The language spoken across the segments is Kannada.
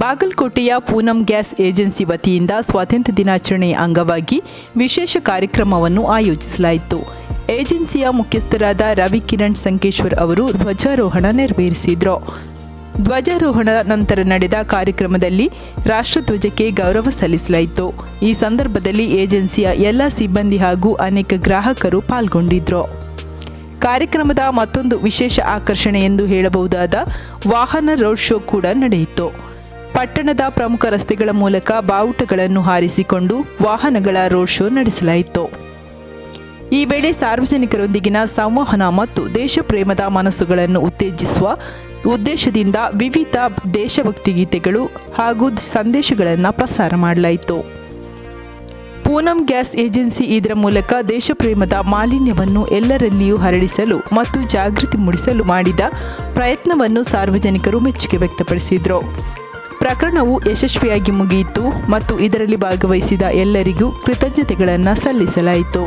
ಬಾಗಲಕೋಟೆಯ ಪೂನಂ ಗ್ಯಾಸ್ ಏಜೆನ್ಸಿ ವತಿಯಿಂದ ಸ್ವಾತಂತ್ರ್ಯ ದಿನಾಚರಣೆಯ ಅಂಗವಾಗಿ ವಿಶೇಷ ಕಾರ್ಯಕ್ರಮವನ್ನು ಆಯೋಜಿಸಲಾಯಿತು. ಏಜೆನ್ಸಿಯ ಮುಖ್ಯಸ್ಥರಾದ ರವಿ ಕಿರಣ್ ಸಂಕೇಶ್ವರ್ ಅವರು ಧ್ವಜಾರೋಹಣ ನೆರವೇರಿಸಿದರು. ಧ್ವಜಾರೋಹಣ ನಂತರ ನಡೆದ ಕಾರ್ಯಕ್ರಮದಲ್ಲಿ ರಾಷ್ಟ್ರಧ್ವಜಕ್ಕೆ ಗೌರವ ಸಲ್ಲಿಸಲಾಯಿತು. ಈ ಸಂದರ್ಭದಲ್ಲಿ ಏಜೆನ್ಸಿಯ ಎಲ್ಲ ಸಿಬ್ಬಂದಿ ಹಾಗೂ ಅನೇಕ ಗ್ರಾಹಕರು ಪಾಲ್ಗೊಂಡಿದ್ದರು ಕಾರ್ಯಕ್ರಮದ ಮತ್ತೊಂದು ವಿಶೇಷ ಆಕರ್ಷಣೆ ಎಂದು ಹೇಳಬಹುದಾದ ವಾಹನ ರೋಡ್ ಶೋ ಕೂಡ ನಡೆಯಿತು. ಪಟ್ಟಣದ ಪ್ರಮುಖ ರಸ್ತೆಗಳ ಮೂಲಕ ಬಾವುಟಗಳನ್ನು ಹಾರಿಸಿಕೊಂಡು ವಾಹನಗಳ ರೋಡ್ ಶೋ ನಡೆಸಲಾಯಿತು. ಈ ವೇಳೆ ಸಾರ್ವಜನಿಕರೊಂದಿಗಿನ ಸಂವಹನ ಮತ್ತು ದೇಶಪ್ರೇಮದ ಮನಸ್ಸುಗಳನ್ನು ಉತ್ತೇಜಿಸುವ ಉದ್ದೇಶದಿಂದ ವಿವಿಧ ದೇಶಭಕ್ತಿ ಗೀತೆಗಳು ಹಾಗೂ ಸಂದೇಶಗಳನ್ನು ಪ್ರಸಾರ ಮಾಡಲಾಯಿತು. ಪೂನಂ ಗ್ಯಾಸ್ ಏಜೆನ್ಸಿ ಇದರ ಮೂಲಕ ದೇಶಪ್ರೇಮದ ಮಾಲಿನ್ಯವನ್ನು ಎಲ್ಲರಲ್ಲಿಯೂ ಹರಡಿಸಲು ಮತ್ತು ಜಾಗೃತಿ ಮೂಡಿಸಲು ಮಾಡಿದ ಪ್ರಯತ್ನವನ್ನು ಸಾರ್ವಜನಿಕರು ಮೆಚ್ಚುಗೆ ವ್ಯಕ್ತಪಡಿಸಿದರು. ಪ್ರಕರಣವು ಯಶಸ್ವಿಯಾಗಿ ಮುಗಿಯಿತು ಮತ್ತು ಇದರಲ್ಲಿ ಭಾಗವಹಿಸಿದ ಎಲ್ಲರಿಗೂ ಕೃತಜ್ಞತೆಗಳನ್ನು ಸಲ್ಲಿಸಲಾಯಿತು.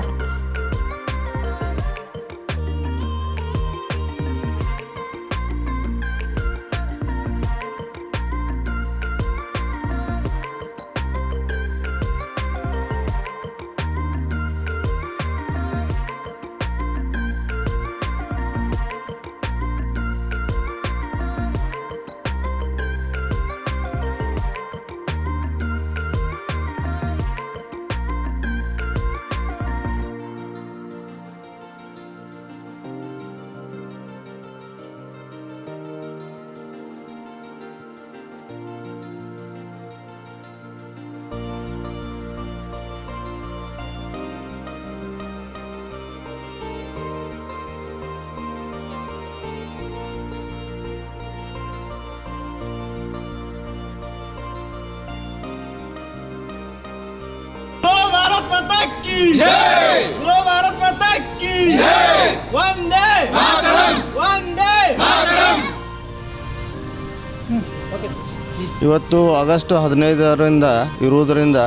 ಇವತ್ತು ಆಗಸ್ಟ್ ಹದಿನೈದರಿಂದ ಇರುವುದರಿಂದ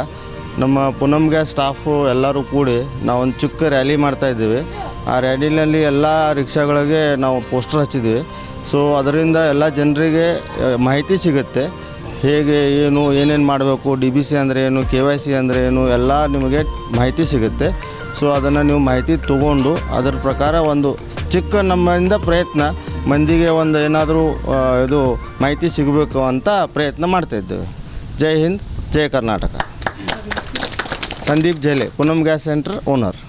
ನಮ್ಮ ಪುನಮ್ಗೆ ಸ್ಟಾಫು ಎಲ್ಲರೂ ಕೂಡಿ ನಾವು ಒಂದು ಚಿಕ್ಕ ರ್ಯಾಲಿ ಮಾಡ್ತಾ ಇದ್ದೀವಿ. ಆ ರ್ಯಾಲಿನಲ್ಲಿ ಎಲ್ಲ ರಿಕ್ಷಾಗಳಿಗೆ ನಾವು ಪೋಸ್ಟರ್ ಹಚ್ಚಿದ್ವಿ. ಸೊ ಅದರಿಂದ ಎಲ್ಲ ಜನರಿಗೆ ಮಾಹಿತಿ ಸಿಗುತ್ತೆ. ಹೇಗೆ, ಏನು, ಏನೇನು ಮಾಡಬೇಕು, ಡಿ ಬಿ ಸಿ ಅಂದರೆ ಏನು, ಕೆ ವೈ ಸಿ ಅಂದರೆ ಏನು, ಎಲ್ಲ ನಿಮಗೆ ಮಾಹಿತಿ ಸಿಗುತ್ತೆ. ಸೊ ಅದನ್ನು ನೀವು ಮಾಹಿತಿ ತಗೊಂಡು ಅದರ ಪ್ರಕಾರ ಒಂದು ಚಿಕ್ಕ ನಮ್ಮಿಂದ ಪ್ರಯತ್ನ, ಮಂದಿಗೆ ಒಂದು ಏನಾದರೂ ಇದು ಮಾಹಿತಿ ಸಿಗಬೇಕು ಅಂತ ಪ್ರಯತ್ನ ಮಾಡ್ತಾ ಇದ್ದೇವೆ. ಜೈ ಹಿಂದ್, ಜೈ ಕರ್ನಾಟಕ. ಸಂದೀಪ್ ಜೈಲೆ ಪೂನಮ್ ಗ್ಯಾಸ್ ಸೆಂಟರ್ ಓನರ್.